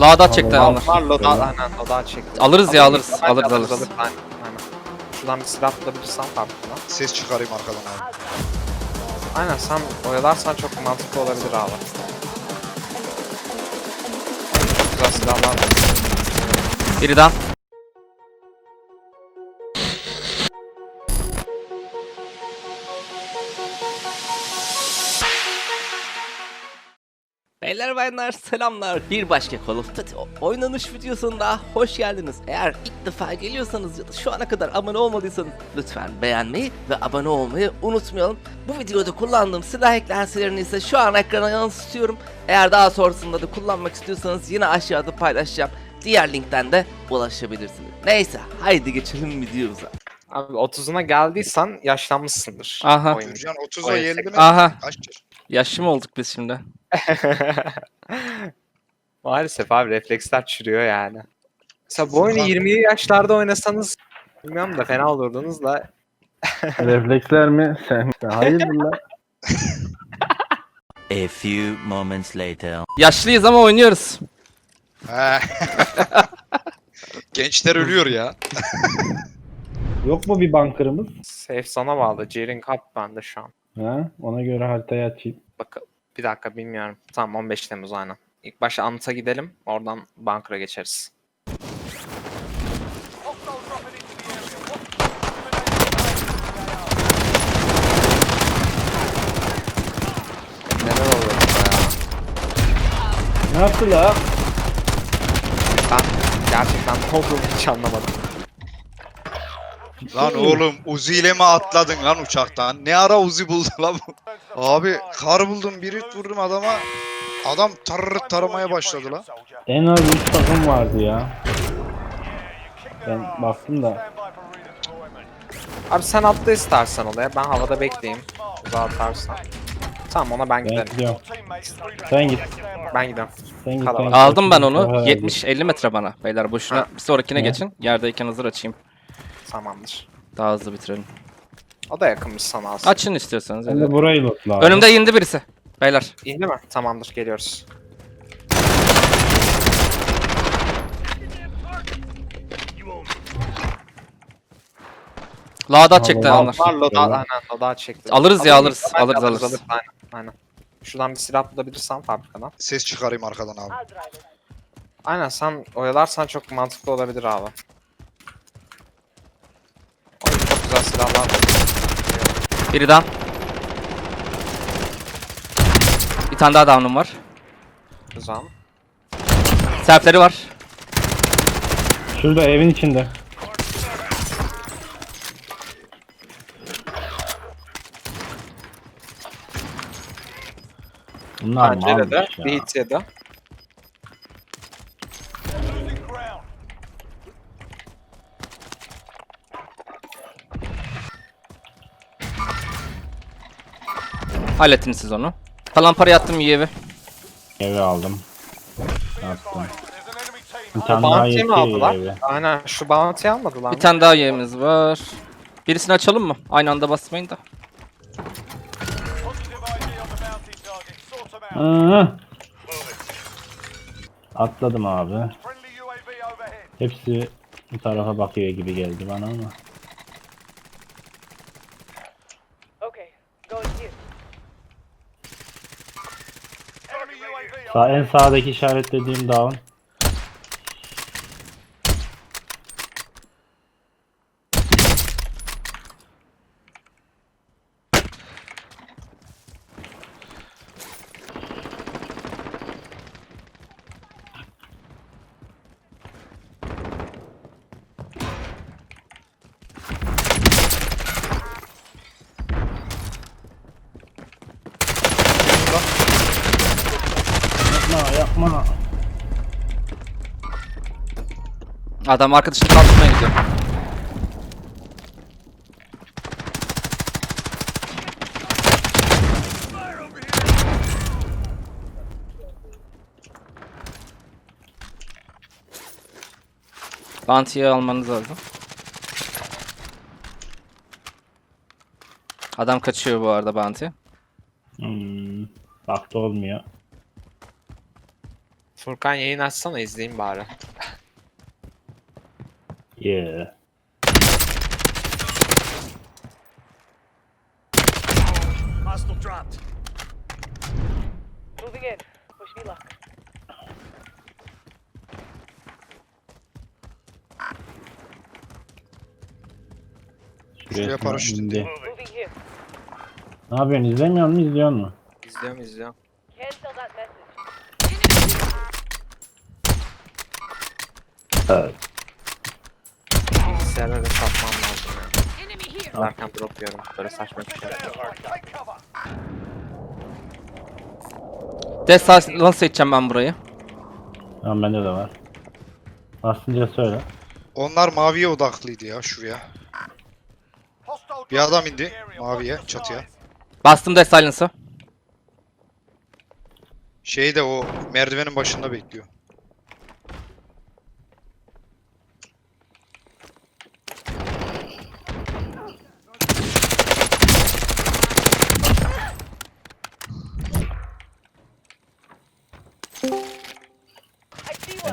Lağdat çekti onlar. Var loda aynen loda çekti. Alırız ya, Alırız, alırız, bence alırız, alırız. Aynen, aynen. Şuradan bir silah bulabilirsem farkında. Ses çıkarayım arkadan abi. Aynen sen oyalarsan çok mantıklı olabilir abi. Çok güzel silahlar var. Biri daha. Beyler bayanlar selamlar. Bir başka Call of Duty oynanış videosunda hoş geldiniz. Eğer ilk defa geliyorsanız ya da şu ana kadar abone olmadıysanız lütfen beğenmeyi ve abone olmayı unutmayalım. Bu videoda kullandığım silah eklentilerini ise şu an ekrana yansıtıyorum. Eğer daha sonrasında da kullanmak istiyorsanız yine aşağıda paylaşacağım. Diğer linkten de ulaşabilirsiniz. Neyse haydi geçelim videomuza. Abi 30'una geldiysen yaşlanmışsındır. Aha. Gürcan 30'a Oyun geldi mi? Aha yaşlı mı olduk biz şimdi? Maalesef abi refleksler çürüyor yani. Mesela bu oyunu 20'li yaşlarda oynasanız bilmiyorum da fena olurdunuz da Refleksler mi? Sen hayırdır lan? A few moments later. Yaşlıyız ama oynuyoruz. Gençler ölüyor ya. Yok mu bir bunkerımız? safe sana bağlı. Jeering Cup bende şu an. Ha? Ona göre haritayı açayım. Bak bir dakika bilmiyorum. Tamam 15 Temmuz aynen. İlk başta Anıt'a gidelim. Oradan Bunker'a geçeriz. Neler burada ya? Ne yaptı la? Ben gerçekten ne olduğunu hiç anlamadım. Lan oğlum Uzi ile mi atladın lan uçaktan? Ne ara Uzi buldu lan bu? Abi kar buldum bir hit vurdum adama. Adam tarırıt taramaya başladı lan. En az 3 takım vardı ya. Ben baktım da. Abi sen atla istersen olaya. Ben havada bekleyeyim. Uzağa atarsan. Tamam ona ben Ben giderim. gidiyorum. Sen git. Ben gidiyorum. Sen git. Kalabalık. sen git. Aldım ben onu. Ha, 70-50 metre bana. Beyler boşuna bir sonrakine Ne? geçin. Yerdeyken hazır açayım. Tamamdır. Daha hızlı bitirelim. O da yakınmış sana aslında. Açın istiyorsanız. Sen de burayı lootla abi. Önümde indi birisi. Beyler. İndi mi? Tamamdır geliyoruz. Lağdat çekti onlar. Var loda aynen loda çekti. Alırız ya, alırız. Bence Alırız, alırız. Aynen, aynen. Şuradan bir silah bulabilirsem fabrikadan. Ses çıkarayım arkadan abi. Aynen sen oyalarsan çok mantıklı olabilir abi. Oy, çok güzel silahlar var. Biri daha. Bir tane daha down'um var. Güzel. Selfleri var. Şurada evin içinde. Bunlar mı Pencerede almış ya? bir hit yedi. Hallettiniz siz onu. Kalan parayı attım UAV. Eve aldım. Attım. Bir tane daha Bounty mi yetiyor aldılar? eve. Aynen şu bounty almadılar Bir mı? tane daha UAV'miz var. Birisini açalım mı? Aynı anda basmayın da. Hı. Atladım abi. Hepsi bu tarafa bakıyor gibi geldi bana ama. Okay, going here. Sağ, en sağdaki işaretlediğim down. Adam arkadaşını kaldırmaya gidiyor. Bounty'yi almanız lazım. Adam kaçıyor bu arada Bounty. Hmm, baktı olmuyor. Furkan yayın açsana izleyeyim bari. Yeah. Moving in. Wish me luck. Şuraya Şuraya paraşüt indi. Moving here. Ne yapıyorsun? İzlemiyor musun? İzliyor musun? İzliyorum izliyorum. Cancel that message. Evet. Bilgisayarları satmam lazım ya. Derken drop yiyorum. Böyle saçma bir şey. Des nasıl seçeceğim ben burayı? Tamam bende de var. Basınca söyle. Onlar maviye odaklıydı ya şuraya. Bir adam indi maviye çatıya. Bastım Des Silence'ı. Şey de o merdivenin başında bekliyor.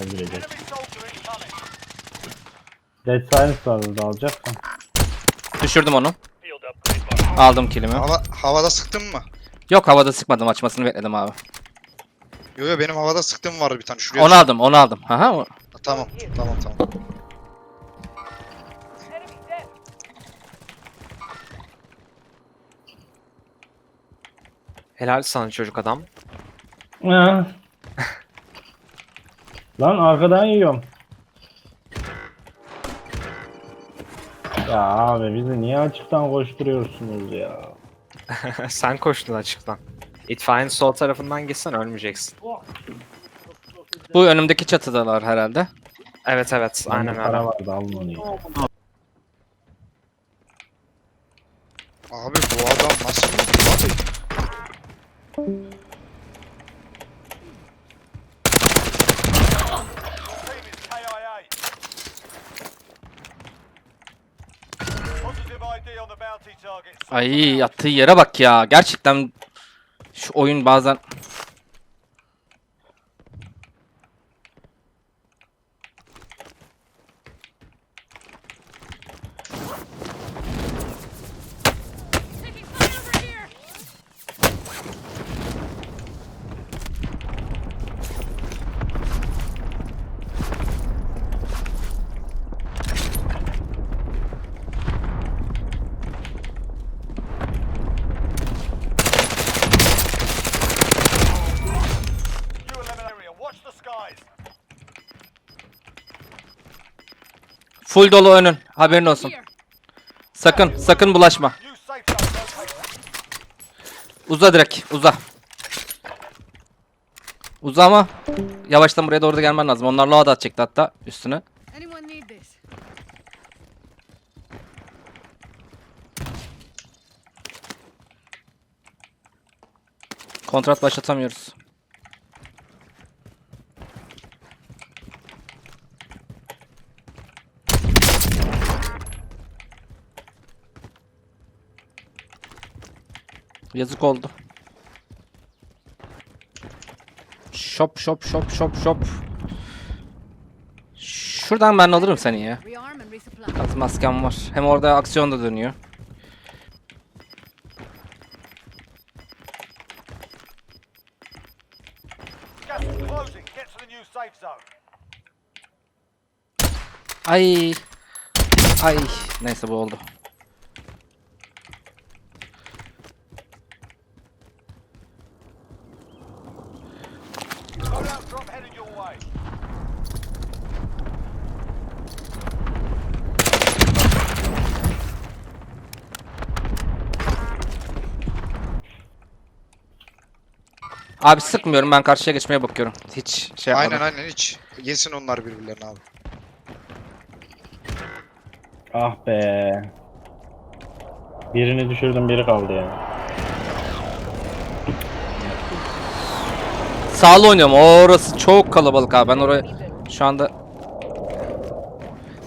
Öldürecek. Dead Silence var burada alacaksan. Düşürdüm onu. Aldım kilimi. Hava, havada sıktın mı? Yok havada sıkmadım açmasını bekledim abi. Yo yo benim havada sıktığım vardı bir tane şuraya. Onu aldım onu aldım. Aha, o- Tamam tamam tamam. Dead. Helal sana çocuk adam. Lan arkadan yiyorum. Ya abi bizi niye açıktan koşturuyorsunuz ya? Sen koştun açıktan. İtfaiyenin sol tarafından gitsen ölmeyeceksin. Bu önümdeki çatıdalar herhalde. Evet evet aynen Bende Para öyle. vardı alın onu ya. Abi bu adam nasıl bir abi? Ay yattığı yere bak ya. Gerçekten şu oyun bazen full dolu önün. Haberin olsun. Sakın sakın bulaşma. Uza direkt uza. Uza ama yavaştan buraya doğru da gelmen lazım. Onlar loadout atacaktı hatta üstüne. Kontrat başlatamıyoruz. Yazık oldu. Shop shop shop shop shop. Şuradan ben alırım seni ya. Katı maskem var. Hem orada aksiyon da dönüyor. Ay. Ay. Neyse bu oldu. Abi sıkmıyorum ben karşıya geçmeye bakıyorum. Hiç şey yapmadım. Aynen aynen hiç. Yesin onlar birbirlerini abi. Ah be. Birini düşürdüm biri kaldı ya. Sağlı oynuyorum. Orası çok kalabalık abi. Ben oraya şu anda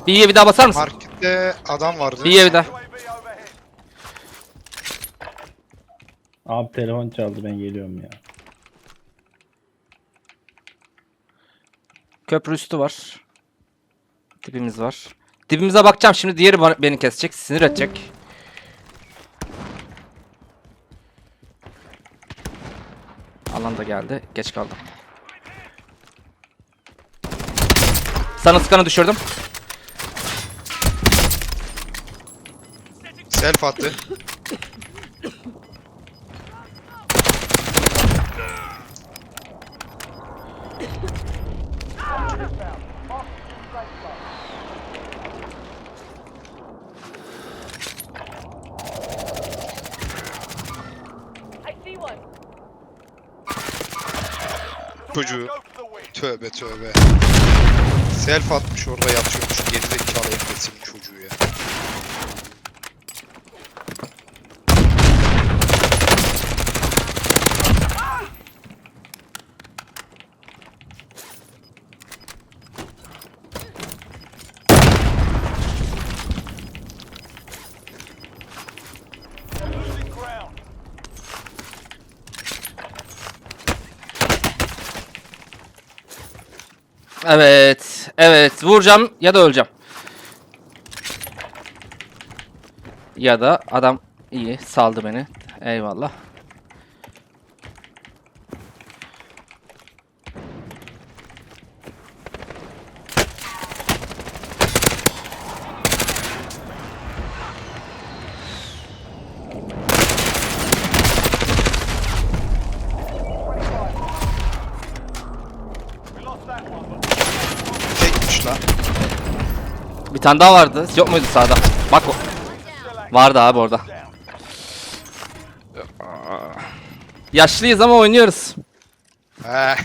bir bir daha basar mısın? Markette adam vardı. Bir bir daha. Abi telefon çaldı ben geliyorum ya. Köprü üstü var. Dibimiz var. Dibimize bakacağım şimdi diğeri beni kesecek, sinir edecek. Alan da geldi. Geç kaldım. Sana sıkanı düşürdüm. Self attı. Çocuğu. Tövbe tövbe. Self atmış orada yatıyormuş. Gerizekalı enfesinin çocuğu ya. Evet. Evet. Vuracağım ya da öleceğim. Ya da adam iyi saldı beni. Eyvallah. Tekmiş lan. Bir tane daha vardı. Yok muydu sağda? Bak o. Vardı abi orada. Yaşlıyız ama oynuyoruz.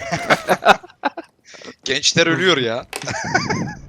Gençler ölüyor ya.